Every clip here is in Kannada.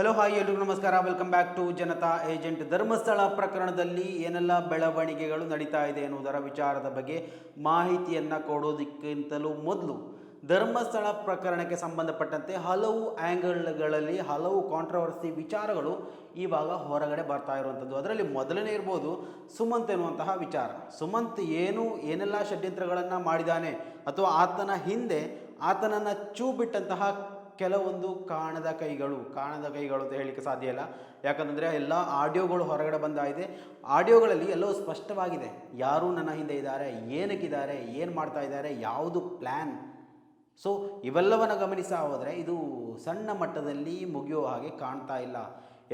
ಹಲೋ ಹಾಯ್ ಎಲ್ರಿಗೂ ನಮಸ್ಕಾರ. Welcome back to Janata agent Dharmasthala ಪ್ರಕರಣದಲ್ಲಿ ಏನೆಲ್ಲ ಬೆಳವಣಿಗೆಗಳು ನಡೀತಾ ಇದೆ ಎನ್ನುವುದರ ವಿಚಾರದ ಬಗ್ಗೆ ಮಾಹಿತಿಯನ್ನು ಕೊಡೋದಕ್ಕಿಂತಲೂ ಮೊದಲು ಧರ್ಮಸ್ಥಳ ಪ್ರಕರಣಕ್ಕೆ ಸಂಬಂಧಪಟ್ಟಂತೆ ಹಲವು ಆ್ಯಂಗಲ್ಗಳಲ್ಲಿ ಹಲವು ಕಾಂಟ್ರವರ್ಸಿ ವಿಚಾರಗಳು ಇವಾಗ ಹೊರಗಡೆ ಬರ್ತಾ ಇರುವಂಥದ್ದು. ಅದರಲ್ಲಿ ಮೊದಲನೇ ಇರ್ಬೋದು ಸುಮಂತ್ ಎನ್ನುವಂತಹ ವಿಚಾರ. ಸುಮಂತ್ ಏನು, ಏನೆಲ್ಲ ಷಡ್ಯಂತ್ರಗಳನ್ನು ಮಾಡಿದ್ದಾನೆ ಅಥವಾ ಆತನ ಹಿಂದೆ ಆತನನ್ನು ಚೂ ಬಿಟ್ಟಂತಹ ಕೆಲವೊಂದು ಕಾಣದ ಕೈಗಳು ಕಾಣದ ಕೈಗಳು ಅಂತ ಹೇಳಲಿಕ್ಕೆ ಸಾಧ್ಯ ಇಲ್ಲ. ಯಾಕಂದರೆ ಎಲ್ಲ ಆಡಿಯೋಗಳು ಹೊರಗಡೆ ಬಂದಾಗಿದೆ. ಆಡಿಯೋಗಳಲ್ಲಿ ಎಲ್ಲವೂ ಸ್ಪಷ್ಟವಾಗಿದೆ. ಯಾರು ನನ್ನ ಹಿಂದೆ ಇದ್ದಾರೆ, ಏನಕ್ಕಿದ್ದಾರೆ, ಏನು ಮಾಡ್ತಾ ಇದ್ದಾರೆ, ಯಾವುದು ಪ್ಲ್ಯಾನ್ ಸೊ ಇವೆಲ್ಲವನ್ನು ಗಮನಿಸ್ತಾ ಹೋದರೆ ಇದು ಸಣ್ಣ ಮಟ್ಟದಲ್ಲಿ ಮುಗಿಯೋ ಹಾಗೆ ಕಾಣ್ತಾ ಇಲ್ಲ.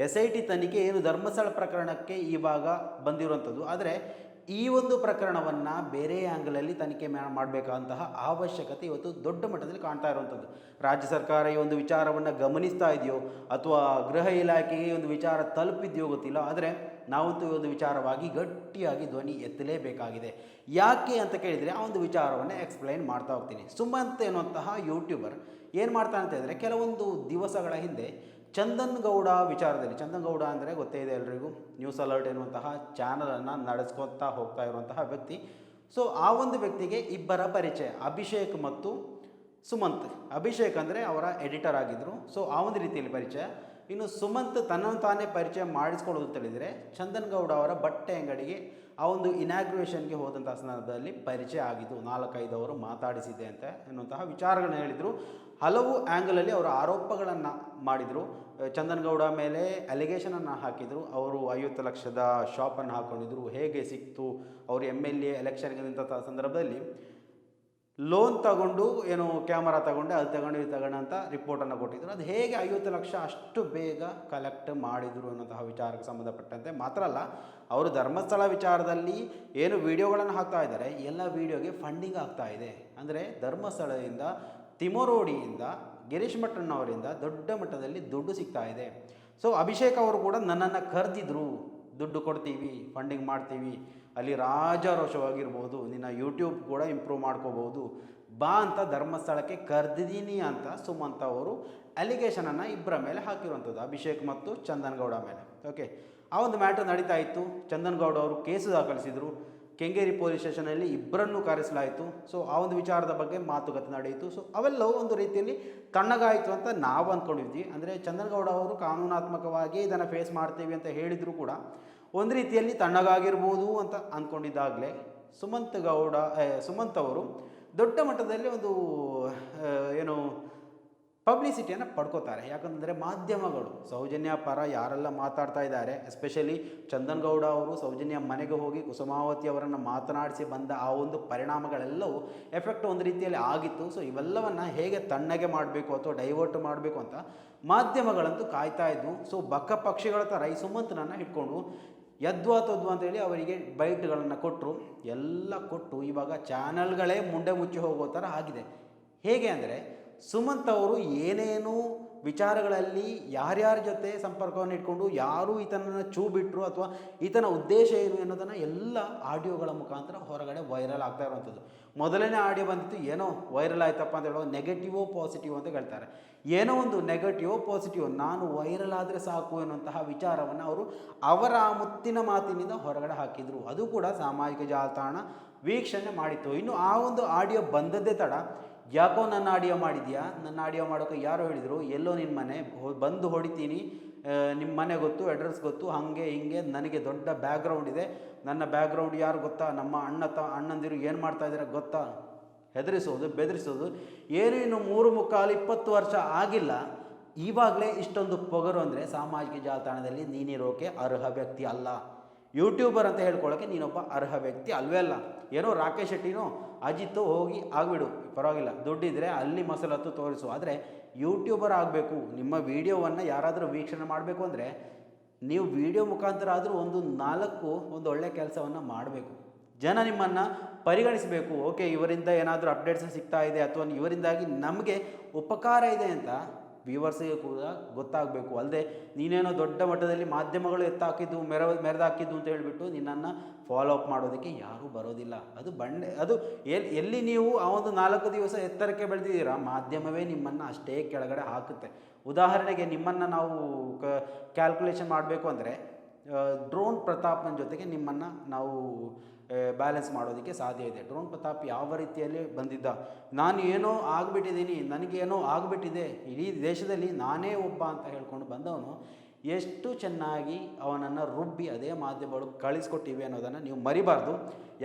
ಎಸ್ ಐ ಟಿ ತನಿಖೆ ಏನು ಧರ್ಮಸ್ಥಳ ಪ್ರಕರಣಕ್ಕೆ ಇವಾಗ ಬಂದಿರುವಂಥದ್ದು. ಆದರೆ ಈ ಒಂದು ಪ್ರಕರಣವನ್ನು ಬೇರೆ ಆ್ಯಂಗಲಲ್ಲಿ ತನಿಖೆ ಮಾಡಬೇಕಾದಂತಹ ಅವಶ್ಯಕತೆ ಇವತ್ತು ದೊಡ್ಡ ಮಟ್ಟದಲ್ಲಿ ಕಾಣ್ತಾ ಇರುವಂಥದ್ದು ರಾಜ್ಯ ಸರ್ಕಾರ ಈ ಒಂದು ವಿಚಾರವನ್ನು ಗಮನಿಸ್ತಾ ಇದೆಯೋ ಅಥವಾ ಗೃಹ ಇಲಾಖೆಗೆ ಈ ಒಂದು ವಿಚಾರ ತಲುಪಿದೆಯೋ ಗೊತ್ತಿಲ್ಲ. ಆದರೆ ನಾವಂತೂ ಈ ಒಂದು ವಿಚಾರವಾಗಿ ಗಟ್ಟಿಯಾಗಿ ಧ್ವನಿ ಎತ್ತಲೇಬೇಕಾಗಿದೆ. ಯಾಕೆ ಅಂತ ಕೇಳಿದರೆ ಆ ಒಂದು ವಿಚಾರವನ್ನು ಎಕ್ಸ್ಪ್ಲೈನ್ ಮಾಡ್ತಾ ಹೋಗ್ತೀನಿ. ಸುಮಂತ್ ಎನ್ನುವಂತಹ ಯೂಟ್ಯೂಬರ್ ಏನು ಮಾಡ್ತಾನೆ ಅಂತ ಹೇಳಿದ್ರೆ ಕೆಲವೊಂದು ದಿವಸಗಳ ಹಿಂದೆ ಚಂದನ್ ಗೌಡ ವಿಚಾರದಲ್ಲಿ ಚಂದನ್ ಗೌಡ ಅಂದರೆ ಗೊತ್ತೇ ಇದೆ ಎಲ್ರಿಗೂ ನ್ಯೂಸ್ ಅಲರ್ಟ್ ಎನ್ನುವಂತಹ ಚಾನಲನ್ನು ನಡೆಸ್ಕೊತಾ ಹೋಗ್ತಾ ಇರುವಂತಹ ವ್ಯಕ್ತಿ. ಸೊ ಆ ಒಂದು ವ್ಯಕ್ತಿಗೆ ಇಬ್ಬರ ಪರಿಚಯ, ಅಭಿಷೇಕ್ ಮತ್ತು ಸುಮಂತ್. ಅಭಿಷೇಕ್ ಅಂದರೆ ಅವರ ಎಡಿಟರ್ ಆಗಿದ್ದರು ಸೊ ಆ ಒಂದು ರೀತಿಯಲ್ಲಿ ಪರಿಚಯ. ಇನ್ನು ಸುಮಂತ್ ತನ್ನನ್ನು ತಾನೇ ಪರಿಚಯ ಮಾಡಿಸ್ಕೊಳ್ಳೋದು ತಿಳಿದರೆ ಚಂದನ್ ಗೌಡ ಅವರ ಬಟ್ಟೆ ಅಂಗಡಿಗೆ ಆ ಒಂದು ಇನಾಗ್ರೇಷನ್ಗೆ ಹೋದಂಥ ಸಂದರ್ಭದಲ್ಲಿ ಪರಿಚಯ ಆಗಿದ್ದು ನಾಲ್ಕೈದು ಅವರು ಮಾತಾಡಿಸಿದೆ ಅಂತ ಎನ್ನುವಂತಹ ವಿಚಾರಗಳನ್ನ ಹೇಳಿದರು. ಹಲವು ಆ್ಯಂಗಲಲ್ಲಿ ಅವರು ಆರೋಪಗಳನ್ನು ಮಾಡಿದರು. ಚಂದನಗೌಡ ಮೇಲೆ ಅಲಿಗೇಷನನ್ನು ಹಾಕಿದರು. ಅವರು ಐವತ್ತು ಲಕ್ಷದ ಶಾಪನ್ನು ಹಾಕ್ಕೊಂಡಿದ್ರು ಹೇಗೆ ಸಿಕ್ತು? ಅವರು ಎಂ ಎಲ್ ಎ ಎಲೆಕ್ಷನ್ಗೆ ಸಂದರ್ಭದಲ್ಲಿ ಲೋನ್ ತಗೊಂಡು ಏನು ಕ್ಯಾಮರಾ ತಗೊಂಡೆ, ಅದು ತಗೊಂಡು ಇದು ತಗೊಂಡು ಅಂತ ರಿಪೋರ್ಟನ್ನು ಕೊಟ್ಟಿದ್ರು. ಅದು ಹೇಗೆ ಐವತ್ತು ಲಕ್ಷ ಅಷ್ಟು ಬೇಗ ಕಲೆಕ್ಟ್ ಮಾಡಿದರು ಅನ್ನೋಂತಹ ವಿಚಾರಕ್ಕೆ ಸಂಬಂಧಪಟ್ಟಂತೆ ಮಾತ್ರ ಅಲ್ಲ, ಅವರು ಧರ್ಮಸ್ಥಳ ವಿಚಾರದಲ್ಲಿ ಏನು ವಿಡಿಯೋಗಳನ್ನು ಹಾಕ್ತಾ ಇದ್ದಾರೆ ಎಲ್ಲ ವಿಡಿಯೋಗೆ ಫಂಡಿಂಗ್ ಆಗ್ತಾ ಇದೆ. ಅಂದರೆ ಧರ್ಮಸ್ಥಳದಿಂದ, ತಿಮೋರೋಡಿಯಿಂದ, ಗಿರೀಶ್ ಮಠಣ್ಣವರಿಂದ ದೊಡ್ಡ ಮಟ್ಟದಲ್ಲಿ ದುಡ್ಡು ಸಿಗ್ತಾ ಇದೆ. ಸೊ ಅಭಿಷೇಕ್ ಅವರು ಕೂಡ ನನ್ನನ್ನು ಕರೆದಿದ್ರು. ದುಡ್ಡು ಕೊಡ್ತೀವಿ ಫಂಡಿಂಗ್ ಮಾಡ್ತೀವಿ. ಅಲ್ಲಿ ರಾಜಾರೋಷವಾಗಿರ್ಬೋದು ನಿನ್ನ ಯೂಟ್ಯೂಬ್ ಕೂಡ ಇಂಪ್ರೂವ್ ಮಾಡ್ಕೋಬೋದು ಬಾ ಅಂತ ಧರ್ಮಸ್ಥಳಕ್ಕೆ ಕರೆದಿದ್ದೀನಿ ಅಂತ ಸುಮಂತ ಅವರು ಅಲಿಗೇಷನನ್ನು ಇಬ್ಬರ ಮೇಲೆ ಹಾಕಿರುವಂಥದ್ದು, ಅಭಿಷೇಕ್ ಮತ್ತು ಚಂದನ್ ಗೌಡ ಮೇಲೆ. ಓಕೆ ಆ ಒಂದು ಮ್ಯಾಟರ್ ನಡೀತಾ ಇತ್ತು. ಚಂದನ್ ಗೌಡ ಅವರು ಕೇಸು ದಾಖಲಿಸಿದರು. ಕೆಂಗೇರಿ ಪೊಲೀಸ್ ಸ್ಟೇಷನಲ್ಲಿ ಇಬ್ಬರನ್ನು ಕರೆಸಲಾಯಿತು. ಸೊ ಆ ಒಂದು ವಿಚಾರದ ಬಗ್ಗೆ ಮಾತುಕತೆ ನಡೆಯಿತು. ಸೊ ಅವೆಲ್ಲವೂ ಒಂದು ರೀತಿಯಲ್ಲಿ ತಣ್ಣಗಾಯಿತು ಅಂತ ನಾವು ಅಂದ್ಕೊಂಡಿದ್ವಿ ಅಂದರೆ ಚಂದನಗೌಡ ಅವರು ಕಾನೂನಾತ್ಮಕವಾಗಿ ಇದನ್ನು ಫೇಸ್ ಮಾಡ್ತೀವಿ ಅಂತ ಹೇಳಿದರೂ ಕೂಡ. ಒಂದು ರೀತಿಯಲ್ಲಿ ತಣ್ಣಗಾಗಿರ್ಬೋದು ಅಂತ ಅಂದ್ಕೊಂಡಿದ್ದಾಗಲೇ ಸುಮಂತ್ ಗೌಡ ಸುಮಂತ್ ಅವರು ದೊಡ್ಡ ಮಟ್ಟದಲ್ಲಿ ಒಂದು ಏನು ಪಬ್ಲಿಸಿಟಿಯನ್ನು ಪಡ್ಕೋತಾರೆ. ಯಾಕಂದರೆ ಮಾಧ್ಯಮಗಳು, ಸೌಜನ್ಯ ಪರ ಯಾರೆಲ್ಲ ಮಾತಾಡ್ತಾ ಇದ್ದಾರೆ ಎಸ್ಪೆಷಲಿ ಚಂದನ್ ಗೌಡ ಅವರು ಸೌಜನ್ಯ ಮನೆಗೆ ಹೋಗಿ ಕುಸುಮಾವತಿ ಅವರನ್ನು ಮಾತನಾಡಿಸಿ ಬಂದ ಆ ಒಂದು ಪರಿಣಾಮಗಳೆಲ್ಲವೂ ಎಫೆಕ್ಟ್ ಒಂದು ರೀತಿಯಲ್ಲಿ ಆಗಿತ್ತು. ಸೊ ಇವೆಲ್ಲವನ್ನು ಹೇಗೆ ತಣ್ಣಗೆ ಮಾಡಬೇಕು ಅಥವಾ ಡೈವರ್ಟ್ ಮಾಡಬೇಕು ಅಂತ ಮಾಧ್ಯಮಗಳಂತೂ ಕಾಯ್ತಾ ಇದ್ವು. ಸೊ ಬಕ್ಕ ಪಕ್ಷಿಗಳ ಥರ ಈ ಸುಮಂತನನ್ನು ಇಟ್ಕೊಂಡು ಯದ್ವಾ ತದ್ವಾ ಅಂತೇಳಿ ಅವರಿಗೆ ಬೈಟ್ಗಳನ್ನು ಕೊಟ್ಟರು ಎಲ್ಲ ಕೊಟ್ಟು ಇವಾಗ ಚಾನಲ್ಗಳೇ ಮುಂಡೆ ಮುಚ್ಚಿ ಹೋಗೋ ಥರ ಆಗಿದೆ. ಹೇಗೆ ಅಂದರೆ ಸುಮಂತ್ ಅವರು ಏನೇನು ವಿಚಾರಗಳಲ್ಲಿ ಯಾರ್ಯಾರ ಜೊತೆ ಸಂಪರ್ಕವನ್ನು ಇಟ್ಕೊಂಡು ಯಾರು ಈತನನ್ನು ಚೂ ಬಿಟ್ಟರು ಅಥವಾ ಈತನ ಉದ್ದೇಶ ಏನು ಅನ್ನೋದನ್ನು ಎಲ್ಲ ಆಡಿಯೋಗಳ ಮುಖಾಂತರ ಹೊರಗಡೆ ವೈರಲ್ ಆಗ್ತಾ ಇರುವಂಥದ್ದು. ಮೊದಲನೇ ಆಡಿಯೋ ಬಂದಿತ್ತು, ಏನೋ ವೈರಲ್ ಆಯ್ತಪ್ಪ ಅಂತ ಹೇಳೋ ನೆಗೆಟಿವೋ ಪಾಸಿಟಿವ್ ಅಂತ ಹೇಳ್ತಾರೆ. ಏನೋ ಒಂದು ನೆಗೆಟಿವ್ ಪಾಸಿಟಿವ್ ನಾನು ವೈರಲ್ ಆದರೆ ಸಾಕು ಎನ್ನುವಂತಹ ವಿಚಾರವನ್ನು ಅವರು ಅವರ ಮುತ್ತಿನ ಮಾತಿನಿಂದ ಹೊರಗಡೆ ಹಾಕಿದರು. ಅದು ಕೂಡ ಸಾಮಾಜಿಕ ಜಾಲತಾಣ ವೀಕ್ಷಣೆ ಮಾಡಿತ್ತು. ಇನ್ನು ಆ ಒಂದು ಆಡಿಯೋ ಬಂದದ್ದೇ ತಡ ಯಾಕೋ ನನ್ನ ಆಡಿಯೋ ಮಾಡಿದ್ಯಾ? ನನ್ನ ಆಡಿಯೋ ಮಾಡೋಕೆ ಯಾರು ಹೇಳಿದರು, ಎಲ್ಲೋ ನಿನ್ನ ಮನೆ ಬಂದು ಹೊಡಿತೀನಿ ನಿಮ್ಮ ಮನೆ ಗೊತ್ತು, ಅಡ್ರೆಸ್ ಗೊತ್ತು, ಹಾಗೆ ಹಿಂಗೆ, ನನಗೆ ದೊಡ್ಡ ಬ್ಯಾಕ್ಗ್ರೌಂಡ್ ಇದೆ. ನನ್ನ ಬ್ಯಾಕ್ಗ್ರೌಂಡ್ ಯಾರು ಗೊತ್ತಾ? ನಮ್ಮ ಅಣ್ಣ ತ, ಅಣ್ಣಂದಿರು ಏನು ಮಾಡ್ತಾ ಗೊತ್ತಾ? ಹೆದರಿಸೋದು, ಬೆದರಿಸೋದು. ಏನು ಇನ್ನು ಮೂರು ಮುಕ್ಕಾಲು ಇಪ್ಪತ್ತು ವರ್ಷ ಆಗಿಲ್ಲ. ಇವಾಗಲೇ ಇಷ್ಟೊಂದು ಪೊಗರು ಅಂದರೆ ಸಾಮಾಜಿಕ ಜಾಲತಾಣದಲ್ಲಿ ನೀನಿರೋಕೆ ಅರ್ಹ ವ್ಯಕ್ತಿ ಅಲ್ಲ. ಯೂಟ್ಯೂಬರ್ ಅಂತ ಹೇಳ್ಕೊಳ್ಳೋಕ್ಕೆ ನೀನೊಬ್ಬ ಅರ್ಹ ವ್ಯಕ್ತಿ ಅಲ್ವೇ ಅಲ್ಲ. ಏನೋ ರಾಕೇಶ್ ಶೆಟ್ಟಿನೋ ಅಜಿತ್ ಹೋಗಿ ಆಗ್ಬಿಡು. ಪರವಾಗಿಲ್ಲ. ದುಡ್ಡಿದ್ರೆ ಅಲ್ಲಿ ಮಸಲತ್ತು ತೋರಿಸು. ಆದರೆ ಯೂಟ್ಯೂಬರ್ ಆಗಬೇಕು, ನಿಮ್ಮ ವೀಡಿಯೋವನ್ನು ಯಾರಾದರೂ ವೀಕ್ಷಣೆ ಮಾಡಬೇಕು ಅಂದರೆ ನೀವು ವಿಡಿಯೋ ಮುಖಾಂತರ ಆದರೂ ಒಂದು ನಾಲ್ಕು, ಒಂದು ಒಳ್ಳೆಯ ಕೆಲಸವನ್ನು ಮಾಡಬೇಕು. ಜನ ನಿಮ್ಮನ್ನು ಪರಿಗಣಿಸಬೇಕು. ಓಕೆ, ಇವರಿಂದ ಏನಾದರೂ ಅಪ್ಡೇಟ್ಸ್ ಸಿಗ್ತಾ ಇದೆ ಅಥವಾ ಇವರಿಂದಾಗಿ ನಮಗೆ ಉಪಕಾರ ಇದೆ ಅಂತ ವ್ಯೂವರ್ಸಿಗೆ ಕೂಡ ಗೊತ್ತಾಗಬೇಕು. ಅಲ್ಲದೆ ನೀನೇನೋ ದೊಡ್ಡ ಮಟ್ಟದಲ್ಲಿ ಮಾಧ್ಯಮಗಳು ಎತ್ತಾಕಿದ್ದು ಮೆರ ಮೆರೆದಾಕಿದ್ದು ಅಂತ ಹೇಳಿಬಿಟ್ಟು ನಿನ್ನನ್ನು ಫಾಲೋ ಅಪ್ ಮಾಡೋದಕ್ಕೆ ಯಾರೂ ಬರೋದಿಲ್ಲ. ಅದು ಬಂಡೆ, ಅದು ಎಲ್ಲಿ ಎಲ್ಲಿ ನೀವು ಆ ಒಂದು ನಾಲ್ಕು ದಿವಸ ಎತ್ತರಕ್ಕೆ ಬೆಳೆದಿದ್ದೀರಾ, ಮಾಧ್ಯಮವೇ ನಿಮ್ಮನ್ನು ಅಷ್ಟೇ ಕೆಳಗಡೆ ಹಾಕುತ್ತೆ. ಉದಾಹರಣೆಗೆ ನಿಮ್ಮನ್ನು ನಾವು ಕ ಕ್ಯಾಲ್ಕುಲೇಷನ್ ಮಾಡಬೇಕು ಅಂದರೆ ಡ್ರೋನ್ ಪ್ರತಾಪ್ನ ಜೊತೆಗೆ ನಿಮ್ಮನ್ನು ನಾವು ಬ್ಯಾಲೆನ್ಸ್ ಮಾಡೋದಕ್ಕೆ ಸಾಧ್ಯ ಇದೆ. ಡ್ರೋನ್ ಪ್ರತಾಪ್ ಯಾವ ರೀತಿಯಲ್ಲಿ ಬಂದಿದ್ದ? ನಾನು ಏನೋ ಆಗಿಬಿಟ್ಟಿದ್ದೀನಿ ನನಗೇನೋ ಆಗಿಬಿಟ್ಟಿದೆ, ಇಡೀ ದೇಶದಲ್ಲಿ ನಾನೇ ಒಬ್ಬ ಅಂತ ಹೇಳ್ಕೊಂಡು ಬಂದವನು, ಎಷ್ಟು ಚೆನ್ನಾಗಿ ಅವನನ್ನು ರುಬ್ಬಿ ಅದೇ ಮಾಧ್ಯಮಗಳು ಕಳಿಸ್ಕೊಟ್ಟಿವೆ ಅನ್ನೋದನ್ನು ನೀವು ಮರಿಬಾರ್ದು.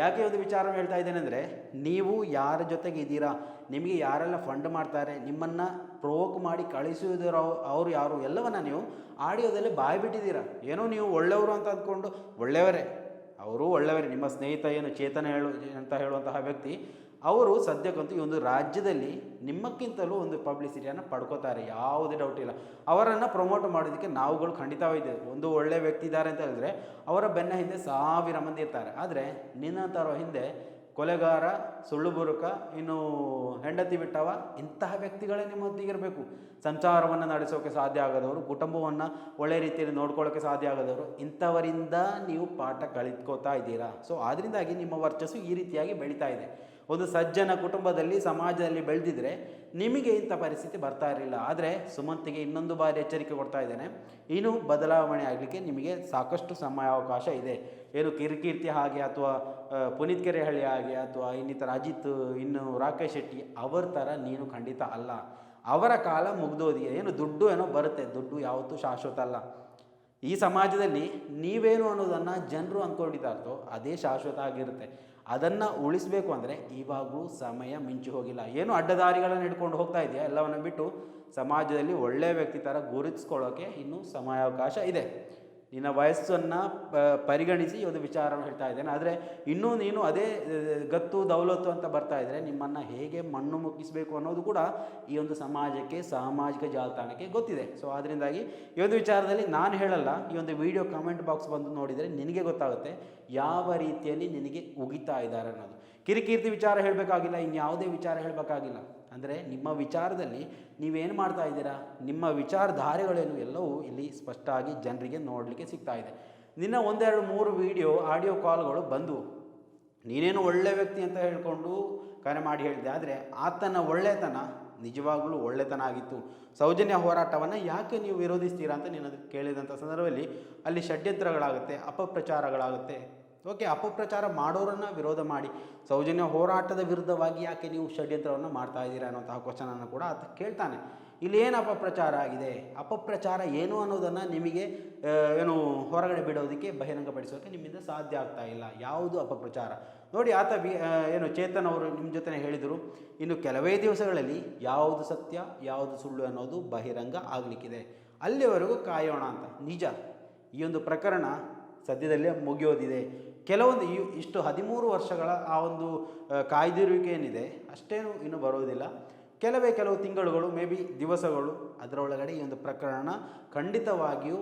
ಯಾಕೆ ಒಂದು ವಿಚಾರ ಹೇಳ್ತಾ ಇದ್ದೇನೆ ಅಂದರೆ, ನೀವು ಯಾರ ಜೊತೆಗೆ ಇದ್ದೀರಾ, ನಿಮಗೆ ಯಾರೆಲ್ಲ ಫಂಡ್ ಮಾಡ್ತಾರೆ, ನಿಮ್ಮನ್ನು ಪ್ರೋವೋಕ್ ಮಾಡಿ ಕಳಿಸುವುದರ ಅವರು ಯಾರು, ಎಲ್ಲವನ್ನು ನೀವು ಆಡಿಯೋದಲ್ಲಿ ಬಾಯಿ ಬಿಟ್ಟಿದ್ದೀರಾ ಏನೋ ನೀವು ಒಳ್ಳೆಯವರು ಅಂತ ಅಂದ್ಕೊಂಡು, ಒಳ್ಳೆಯವರೇ ಅವರು ಒಳ್ಳೆಯವರೇ. ನಿಮ್ಮ ಸ್ನೇಹಿತ ಏನು ಚೇತನ ಹೇಳು, ಅಂತ ಹೇಳುವಂತಹ ವ್ಯಕ್ತಿ, ಅವರು ಸದ್ಯಕ್ಕಂತೂ ಈ ಒಂದು ರಾಜ್ಯದಲ್ಲಿ ನಿಮ್ಮಕ್ಕಿಂತಲೂ ಒಂದು ಪಬ್ಲಿಸಿಟಿಯನ್ನು ಪಡ್ಕೋತಾರೆ. ಯಾವುದೇ ಡೌಟ್ ಇಲ್ಲ. ಅವರನ್ನು ಪ್ರಮೋಟ್ ಮಾಡೋದಕ್ಕೆ ನಾವುಗಳು ಖಂಡಿತವಾಗಿದ್ದೇವೆ. ಒಂದು ಒಳ್ಳೆಯ ವ್ಯಕ್ತಿ ಇದ್ದಾರೆ ಅಂತ ಹೇಳಿದ್ರೆ ಅವರ ಬೆನ್ನ ಹಿಂದೆ ಸಾವಿರ ಮಂದಿ ಇರ್ತಾರೆ. ಆದರೆ ನಿನ್ನಂಥವ್ರ ಹಿಂದೆ ಕೊಲೆಗಾರ, ಸುಳ್ಳು ಬುರುಕ, ಇನ್ನು ಹೆಂಡತಿ ಬಿಟ್ಟವ, ಇಂತಹ ವ್ಯಕ್ತಿಗಳೇ ನಿಮ್ಮೊತ್ತಿಗಿರಬೇಕು ಸಂಚಾರವನ್ನು ನಡೆಸೋಕೆ ಸಾಧ್ಯ ಆಗದವರು, ಕುಟುಂಬವನ್ನು ಒಳ್ಳೆ ರೀತಿಯಲ್ಲಿ ನೋಡ್ಕೊಳ್ಳೋಕೆ ಸಾಧ್ಯ ಆಗದವರು, ಇಂಥವರಿಂದ ನೀವು ಪಾಠ ಕಲಿತ್ಕೋತಾ ಇದ್ದೀರಾ? ಸೊ ಆದ್ದರಿಂದಾಗಿ ನಿಮ್ಮ ವರ್ಚಸ್ಸು ಈ ರೀತಿಯಾಗಿ ಬೆಳೀತಾ ಇದೆ. ಒಂದು ಸಜ್ಜನ ಕುಟುಂಬದಲ್ಲಿ, ಸಮಾಜದಲ್ಲಿ ಬೆಳೆದಿದ್ರೆ ನಿಮಗೆ ಇಂಥ ಪರಿಸ್ಥಿತಿ ಬರ್ತಾ ಇರಲಿಲ್ಲ. ಆದರೆ ಸುಮಂತಿಗೆ ಇನ್ನೊಂದು ಬಾರಿ ಎಚ್ಚರಿಕೆ ಕೊಡ್ತಾ ಇದ್ದೇನೆ. ಇನ್ನು ಬದಲಾವಣೆ ಆಗಲಿಕ್ಕೆ ನಿಮಗೆ ಸಾಕಷ್ಟು ಸಮಯಾವಕಾಶ ಇದೆ. ಏನು ಕಿರಿಕೀರ್ತಿ ಹಾಗೆ ಅಥವಾ ಪುನೀತ್ ಕೆರೆಹಳ್ಳಿ ಹಾಗೆ ಅಥವಾ ಇನ್ನಿತರ ಅಜಿತ್, ಇನ್ನು ರಾಕೇಶ್ ಶೆಟ್ಟಿ ಅವರ ಥರ ನೀನು ಖಂಡಿತ ಅಲ್ಲ. ಅವರ ಕಾಲ ಮುಗ್ದೋದಿದೆ ಏನು ದುಡ್ಡು ಏನೋ ಬರುತ್ತೆ. ದುಡ್ಡು ಯಾವತ್ತೂ ಶಾಶ್ವತ ಅಲ್ಲ. ಈ ಸಮಾಜದಲ್ಲಿ ನೀವೇನು ಅನ್ನೋದನ್ನು ಜನರು ಅಂದ್ಕೊಂಡಿದ್ದಾರೋ ಅದೇ ಶಾಶ್ವತ ಆಗಿರುತ್ತೆ. ಅದನ್ನು ಉಳಿಸಬೇಕು ಅಂದರೆ ಇವಾಗಲೂ ಸಮಯ ಮಿಂಚು ಹೋಗಿಲ್ಲ. ಏನು ಅಡ್ಡದಾರಿಗಳನ್ನು ಹಿಡ್ಕೊಂಡು ಹೋಗ್ತಾ ಇದೆಯಾ? ಎಲ್ಲವನ್ನು ಬಿಟ್ಟು ಸಮಾಜದಲ್ಲಿ ಒಳ್ಳೆಯ ವ್ಯಕ್ತಿ ಥರ ಗುರುತಿಸ್ಕೊಳ್ಳೋಕ್ಕೆ ಇನ್ನೂ ಸಮಯಾವಕಾಶ ಇದೆ. ನಿನ್ನ ವಯಸ್ಸನ್ನು ಪರಿಗಣಿಸಿ ಒಂದು ವಿಚಾರವನ್ನು ಹೇಳ್ತಾ ಇದ್ದೇನೆ. ಆದರೆ ಇನ್ನೂ ನೀನು ಅದೇ ಗತ್ತು, ದೌಲತ್ತು ಅಂತ ಬರ್ತಾ ಇದ್ದರೆ ನಿಮ್ಮನ್ನು ಹೇಗೆ ಮಣ್ಣು ಮುಕ್ಕಿಸಬೇಕು ಅನ್ನೋದು ಕೂಡ ಈ ಒಂದು ಸಮಾಜಕ್ಕೆ, ಸಾಮಾಜಿಕ ಜಾಲತಾಣಕ್ಕೆ ಗೊತ್ತಿದೆ. ಸೊ ಅದರಿಂದಾಗಿ ಈ ಒಂದು ವಿಚಾರದಲ್ಲಿ ನಾನು ಹೇಳಲ್ಲ, ಈ ಒಂದು ವಿಡಿಯೋ ಕಮೆಂಟ್ ಬಾಕ್ಸ್ ಬಂದು ನೋಡಿದರೆ ನಿನಗೆ ಗೊತ್ತಾಗುತ್ತೆ ಯಾವ ರೀತಿಯಲ್ಲಿ ನಿನಗೆ ಉಗಿತಾ ಇದ್ದಾರೆ ಅನ್ನೋದು. ಕಿರಿಕೀರ್ತಿ ವಿಚಾರ ಹೇಳಬೇಕಾಗಿಲ್ಲ, ಇನ್ಯಾವುದೇ ವಿಚಾರ ಹೇಳಬೇಕಾಗಿಲ್ಲ. ಅಂದರೆ ನಿಮ್ಮ ವಿಚಾರದಲ್ಲಿ ನೀವೇನು ಮಾಡ್ತಾ ಇದ್ದೀರಾ? ನಿಮ್ಮ ವಿಚಾರಧಾರೆಗಳೇನು ಎಲ್ಲವೂ ಇಲ್ಲಿ ಸ್ಪಷ್ಟವಾಗಿ ಜನರಿಗೆ ನೋಡಲಿಕ್ಕೆ ಸಿಗ್ತಾ ಇದೆ. ನಿನ್ನ ಒಂದೆರಡು ಮೂರು ವಿಡಿಯೋ ಆಡಿಯೋ ಕಾಲ್ಗಳು ಬಂದವು. ನೀನೇನು ಒಳ್ಳೆ ವ್ಯಕ್ತಿ ಅಂತ ಹೇಳಿಕೊಂಡು ಕರೆ ಮಾಡಿ ಹೇಳಿದೆ. ಆದರೆ ಆತನ ಒಳ್ಳೆತನ ನಿಜವಾಗಲೂ ಒಳ್ಳೆತನ ಆಗಿತ್ತು. ಸೌಜನ್ಯ ಹೋರಾಟವನ್ನು ಯಾಕೆ ನೀವು ವಿರೋಧಿಸ್ತೀರಾ ಅಂತ ನೀನು ಕೇಳಿದಂಥ ಸಂದರ್ಭದಲ್ಲಿ ಅಲ್ಲಿ ಷಡ್ಯಂತ್ರಗಳಾಗುತ್ತೆ, ಅಪಪ್ರಚಾರಗಳಾಗುತ್ತೆ ಓಕೆ, ಅಪಪ್ರಚಾರ ಮಾಡೋರನ್ನು ವಿರೋಧ ಮಾಡಿ, ಸೌಜನ್ಯ ಹೋರಾಟದ ವಿರುದ್ಧವಾಗಿ ಯಾಕೆ ನೀವು ಷಡ್ಯಂತ್ರವನ್ನು ಮಾಡ್ತಾ ಇದ್ದೀರಾ ಅನ್ನೋಂತಹ ಕ್ವಶನನ್ನು ಕೂಡ ಆತ ಕೇಳ್ತಾನೆ. ಇಲ್ಲಿ ಏನು ಅಪಪ್ರಚಾರ ಆಗಿದೆ? ಅಪಪ್ರಚಾರ ಏನು ಅನ್ನೋದನ್ನು ನಿಮಗೆ ಏನು ಹೊರಗಡೆ ಬಿಡೋದಕ್ಕೆ ಬಹಿರಂಗಪಡಿಸೋಕೆ ನಿಮ್ಮಿಂದ ಸಾಧ್ಯ ಆಗ್ತಾ ಇಲ್ಲ. ಯಾವುದು ಅಪಪ್ರಚಾರ? ನೋಡಿ, ಆತ ವಿ ಏನು ಚೇತನ್ ಅವರು ನಿಮ್ಮ ಜೊತೆ ಹೇಳಿದರು, ಇನ್ನು ಕೆಲವೇ ದಿವಸಗಳಲ್ಲಿ ಯಾವುದು ಸತ್ಯ, ಯಾವುದು ಸುಳ್ಳು ಅನ್ನೋದು ಬಹಿರಂಗ ಆಗಲಿಕ್ಕಿದೆ. ಅಲ್ಲಿವರೆಗೂ ಕಾಯೋಣ ಅಂತ. ನಿಜ, ಈ ಒಂದು ಪ್ರಕರಣ ಸದ್ಯದಲ್ಲೇ ಮುಗಿಯೋದಿದೆ. ಕೆಲವೊಂದು ಇಷ್ಟು ಹದಿಮೂರು ವರ್ಷಗಳ ಆ ಒಂದು ಕಾಯ್ದಿರುವಿಕೆ ಏನಿದೆ, ಅಷ್ಟೇನು ಇನ್ನು ಬರೋದಿಲ್ಲ ಕೆಲವೇ ಕೆಲವು ತಿಂಗಳುಗಳು, ಮೇ ಬಿ ದಿವಸಗಳು, ಅದರೊಳಗಡೆ ಈ ಒಂದು ಪ್ರಕರಣ ಖಂಡಿತವಾಗಿಯೂ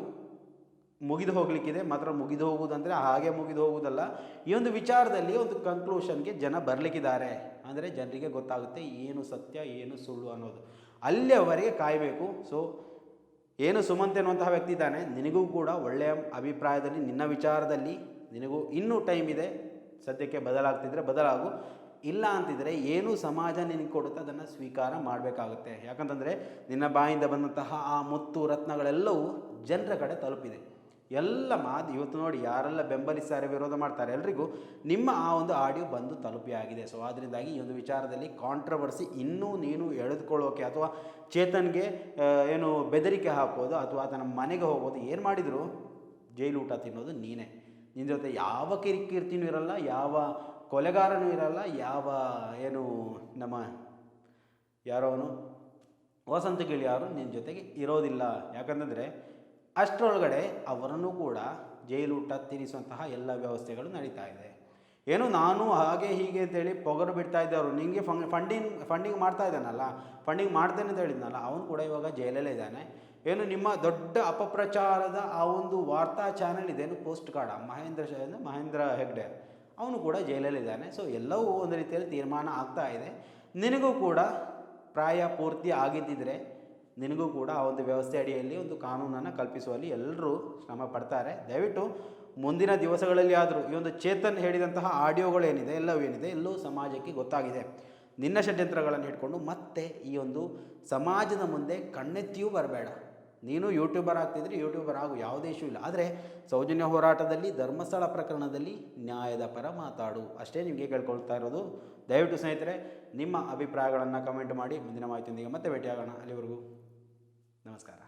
ಮುಗಿದು ಹೋಗಲಿಕ್ಕಿದೆ. ಮಾತ್ರ ಮುಗಿದು ಹೋಗುವುದಂದರೆ ಹಾಗೆ ಮುಗಿದು ಹೋಗುವುದಲ್ಲ. ಈ ಒಂದು ವಿಚಾರದಲ್ಲಿ ಒಂದು ಕನ್ಕ್ಲೂಷನ್ಗೆ ಜನ ಬರಲಿಕ್ಕಿದ್ದಾರೆ. ಅಂದರೆ ಜನರಿಗೆ ಗೊತ್ತಾಗುತ್ತೆ ಏನು ಸತ್ಯ, ಏನು ಸುಳ್ಳು ಅನ್ನೋದು. ಅಲ್ಲಿಯವರೆಗೆ ಕಾಯಬೇಕು. ಸೊ ಏನು ಸುಮಂತ್ ಎನ್ನುವಂತಹ ವ್ಯಕ್ತಿ ಇದ್ದಾನೆ, ನಿನಗೂ ಕೂಡ ಒಳ್ಳೆಯ ಅಭಿಪ್ರಾಯದಲ್ಲಿ, ನಿನ್ನ ವಿಚಾರದಲ್ಲಿ ನಿನಗೂ ಇನ್ನೂ ಟೈಮ್ ಇದೆ. ಸದ್ಯಕ್ಕೆ ಬದಲಾಗ್ತಿದ್ರೆ ಬದಲಾಗು. ಇಲ್ಲ ಅಂತಿದ್ರೆ ಏನು ಸಮಾಜ ನಿನಗೆ ಕೊಡುತ್ತೆ, ಅದನ್ನು ಸ್ವೀಕಾರ ಮಾಡಬೇಕಾಗುತ್ತೆ. ಯಾಕಂತಂದರೆ ನಿನ್ನ ಬಾಯಿಂದ ಬಂದಂತಹ ಆ ಮುತ್ತು ರತ್ನಗಳೆಲ್ಲವೂ ಜನರ ಕಡೆ ತಲುಪಿದೆ. ಎಲ್ಲ ಮಾತು ಇವತ್ತು ನೋಡಿ ಯಾರೆಲ್ಲ ಬೆಂಬಲಿಸ್ತಾರೆ, ವಿರೋಧ ಮಾಡ್ತಾರೆ, ಎಲ್ರಿಗೂ ನಿಮ್ಮ ಆ ಒಂದು ಆಡಿಯೋ ಬಂದು ತಲುಪಿಯಾಗಿದೆ ಸೊ ಅದರಿಂದಾಗಿ ಈ ಒಂದು ವಿಚಾರದಲ್ಲಿ ಕಾಂಟ್ರವರ್ಸಿ ಇನ್ನೂ ನೀನು ಎಳೆದುಕೊಳ್ಳೋಕೆ ಅಥವಾ ಚೇತನ್ಗೆ ಏನು ಬೆದರಿಕೆ ಹಾಕೋದು ಅಥವಾ ಆತನ ಮನೆಗೆ ಹೋಗೋದು ಏನು ಮಾಡಿದರೂ? ಜೈಲು ಊಟ ತಿನ್ನೋದು ನೀನೇ. ನಿನ್ನ ಜೊತೆ ಯಾವ ಕಿರಿಕೀರ್ತಿನೂ ಇರಲ್ಲ, ಯಾವ ಕೊಲೆಗಾರನೂ ಇರಲ್ಲ, ಯಾವ ಏನು ನಮ್ಮ ಯಾರೋನು ವಸಂತ ಗಿಳಿಯಾರು ನಿನ್ನ ಜೊತೆಗೆ ಇರೋದಿಲ್ಲ. ಯಾಕಂತಂದರೆ ಅಷ್ಟರೊಳಗಡೆ ಅವರನ್ನು ಕೂಡ ಜೈಲೂಟ ತಿನ್ನಿಸುವಂತಹ ಎಲ್ಲ ವ್ಯವಸ್ಥೆಗಳು ನಡೀತಾ ಇದೆ. ಏನು ನಾನು ಹಾಗೆ ಹೀಗೆ ಅಂತೇಳಿ ಪೊಗರು ಬಿಡ್ತಾ ಇದ್ದವರು ನಿಮಗೆ ಫಂಗ್, ಫಂಡಿಂಗ್ ಫಂಡಿಂಗ್ ಮಾಡ್ತಾ ಇದ್ದಾನಲ್ಲ, ಫಂಡಿಂಗ್ ಮಾಡ್ತೇನೆ ಅಂತ ಹೇಳಿದ್ನಲ್ಲ, ಅವನು ಕೂಡ ಇವಾಗ ಜೈಲಲ್ಲೇ ಇದ್ದಾನೆ. ಏನು ನಿಮ್ಮ ದೊಡ್ಡ ಅಪಪ್ರಚಾರದ ಆ ಒಂದು ವಾರ್ತಾ ಚಾನೆಲ್ ಇದೇನು ಪೋಸ್ಟ್ ಕಾರ್ಡ್ ಮಹೇಂದ್ರ ಮಹೇಂದ್ರ ಹೆಗ್ಡೆ, ಅವನು ಕೂಡ ಜೈಲಲ್ಲಿದ್ದಾನೆ ಸೊ ಎಲ್ಲವೂ ಒಂದು ರೀತಿಯಲ್ಲಿ ತೀರ್ಮಾನ ಆಗ್ತಾ ಇದೆ. ನಿನಗೂ ಕೂಡ ಪ್ರಾಯ ಪೂರ್ತಿ ಆಗಿದ್ದಿದ್ರೆ ನಿನಗೂ ಕೂಡ ಆ ಒಂದು ವ್ಯವಸ್ಥೆ ಅಡಿಯಲ್ಲಿ ಒಂದು ಕಾನೂನನ್ನು ಕಲ್ಪಿಸುವಲ್ಲಿ ಎಲ್ಲರೂ ಶ್ರಮ ಪಡ್ತಾರೆ. ದಯವಿಟ್ಟು ಮುಂದಿನ ದಿವಸಗಳಲ್ಲಿ ಆದರೂ ಈ ಒಂದು ಚೇತನ್ ಹೇಳಿದಂತಹ ಆಡಿಯೋಗಳೇನಿದೆ ಎಲ್ಲವೂ ಏನಿದೆ ಎಲ್ಲವೂ ಸಮಾಜಕ್ಕೆ ಗೊತ್ತಾಗಿದೆ. ನಿನ್ನ ಷಡ್ಯಂತ್ರಗಳನ್ನು ಹಿಡ್ಕೊಂಡು ಮತ್ತೆ ಈ ಒಂದು ಸಮಾಜದ ಮುಂದೆ ಕಣ್ಣೆತ್ತಿಯೂ ಬರಬೇಡ. ನೀನು ಯೂಟ್ಯೂಬರ್ ಆಗ್ತಿದ್ರೆ ಯೂಟ್ಯೂಬರ್ ಆಗು ಯಾವುದೇ ಇಶ್ಯೂ ಇಲ್ಲ. ಆದರೆ ಸೌಜನ್ಯ ಹೋರಾಟದಲ್ಲಿ, ಧರ್ಮಸ್ಥಳ ಪ್ರಕರಣದಲ್ಲಿ ನ್ಯಾಯದ ಪರ ಮಾತಾಡು. ಅಷ್ಟೇ ನಿಮಗೆ ಕೇಳ್ಕೊಳ್ತಾ ಇರೋದು. ದಯವಿಟ್ಟು ಸ್ನೇಹಿತರೆ, ನಿಮ್ಮ ಅಭಿಪ್ರಾಯಗಳನ್ನು ಕಮೆಂಟ್ ಮಾಡಿ. ಮುಂದಿನ ಮಾಹಿತಿಯೊಂದಿಗೆ ಮತ್ತೆ ಭೇಟಿಯಾಗೋಣ. ಅಲ್ಲಿವರೆಗೂ ನಮಸ್ಕಾರ.